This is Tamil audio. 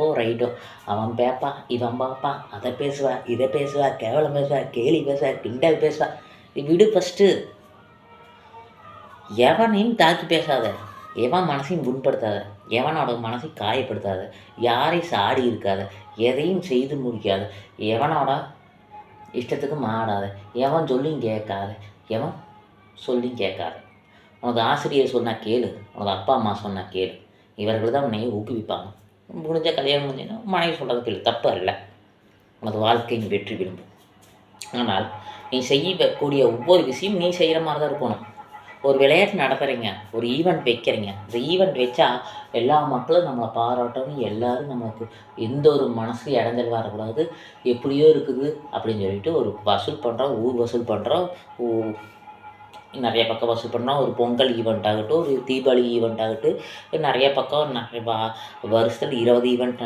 ஓ ரைட்டோ அவன் பேப்பான் இவன் பார்ப்பான் அதை பேசுவா இதை பேசுவா கேவலம் பேசுவா கேலி பேசுவா கிண்டல் பேசுவா. நீ விடு ஃபஸ்ட்டு எவனையும் தாக்கி பேசாத. எவன் மனசையும் புண்படுத்தாத. எவனோட மனசையும் காயப்படுத்தாத. யாரையும் சாடி இருக்காத. எதையும் செய்து முடிக்காத. எவனோட இஷ்டத்துக்கு மாடாத எவன் சொல்லியும் கேட்காத. எவன் சொல்லியும் கேட்காத. உனது ஆசிரியர் சொன்னால் கேளு. உனது அப்பா அம்மா சொன்னால் கேளு. இவர்கள் தான் உன்னைய ஊக்குவிப்பாங்க. முடிஞ்ச கல்யாணம் முடிஞ்சுன்னா மனைவி சொல்கிறதுக்கு இல்லை தப்பு அல்ல. உனது வாழ்க்கையின் வெற்றி விரும்பும் ஆனால் நீ செய்யக்கூடிய ஒவ்வொரு விஷயம் நீ செய்கிற மாதிரி தான் இருக்கணும். ஒரு விளையாட்டு நடத்துகிறீங்க ஒரு ஈவெண்ட் வைக்கிறீங்க. இந்த ஈவெண்ட் வச்சா எல்லா மக்களும் நம்மளை பாராட்டணும் எல்லோரும் நமக்கு எந்த ஒரு மனசு இடைஞ்சல் வரக்கூடாது எப்படியோ இருக்குது அப்படின்னு சொல்லிட்டு ஒரு வசூல் பண்ணுறோம் ஊர் வசூல் பண்ணுறோம் நிறைய பக்கம் வசூல் பண்ணால் ஒரு பொங்கல் ஈவெண்ட் ஆகட்டும் ஒரு தீபாவளி ஈவெண்ட் ஆகட்டும் நிறைய பக்கம் நிறைய வருஷத்தில் இருபது ஈவெண்ட்